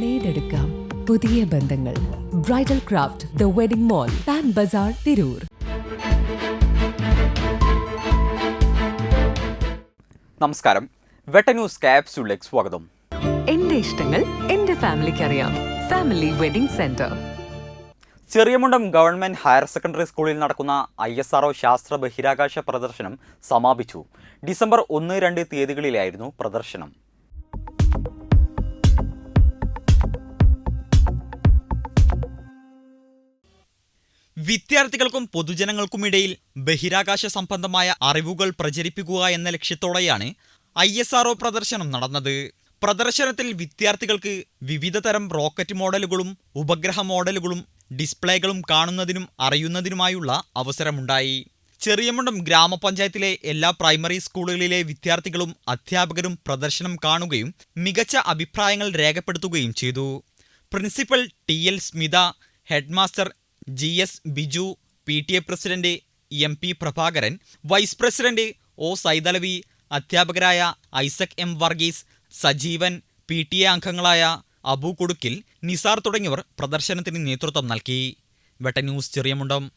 നേടെടുക്കാം പുതിയ ബന്ധങ്ങൾ. Bridal craft the wedding mall Pan Bazar Tirur നമസ്കാരം. വെട്ട ന്യൂസ് ക്യാപ്സ്യൂളിലേക്ക് സ്വാഗതം. എന്റെ ഇഷ്ടങ്ങൾ എന്റെ ഫാമിലിക്ക് അറിയാം family wedding centre Cheriyamundam government higher secondary സ്കൂളിൽ നടക്കുന്ന ഐ എസ് ആർഒ ശാസ്ത്ര ബഹിരാകാശ പ്രദർശനം സമാപിച്ചു. ഡിസംബർ ഒന്ന് രണ്ട് തീയതികളിലായിരുന്നു പ്രദർശനം. വിദ്യാർത്ഥികൾക്കും പൊതുജനങ്ങൾക്കും ഇടയിൽ ബഹിരാകാശ സംബന്ധമായ അറിവുകൾ പ്രചരിപ്പിക്കുക എന്ന ലക്ഷ്യത്തോടെയാണ് ഐ എസ് ആർഒ പ്രദർശനം നടന്നത്. പ്രദർശനത്തിൽ വിദ്യാർത്ഥികൾക്ക് വിവിധ തരം റോക്കറ്റ് മോഡലുകളും ഉപഗ്രഹ മോഡലുകളും ഡിസ്പ്ലേകളും കാണുന്നതിനും അറിയുന്നതിനുമായുള്ള അവസരമുണ്ടായി. ചെറിയമുണ്ടം ഗ്രാമപഞ്ചായത്തിലെ എല്ലാ പ്രൈമറി സ്കൂളുകളിലെ വിദ്യാർത്ഥികളും അധ്യാപകരും പ്രദർശനം കാണുകയും മികച്ച അഭിപ്രായങ്ങൾ രേഖപ്പെടുത്തുകയും ചെയ്തു. Principal T L Smitha headmaster G S Biju P T A president M P Prabhakaran vice president O Saithalavi അധ്യാപകരായ Isaac M Varghese Sajeevan P T A അംഗങ്ങളായ അബു കൊടുക്കിൽ നിസാർ തുടങ്ങിയവർ പ്രദർശനത്തിന് നേതൃത്വം നൽകി. വെട്ട ന്യൂസ് ചെറിയമുണ്ടം.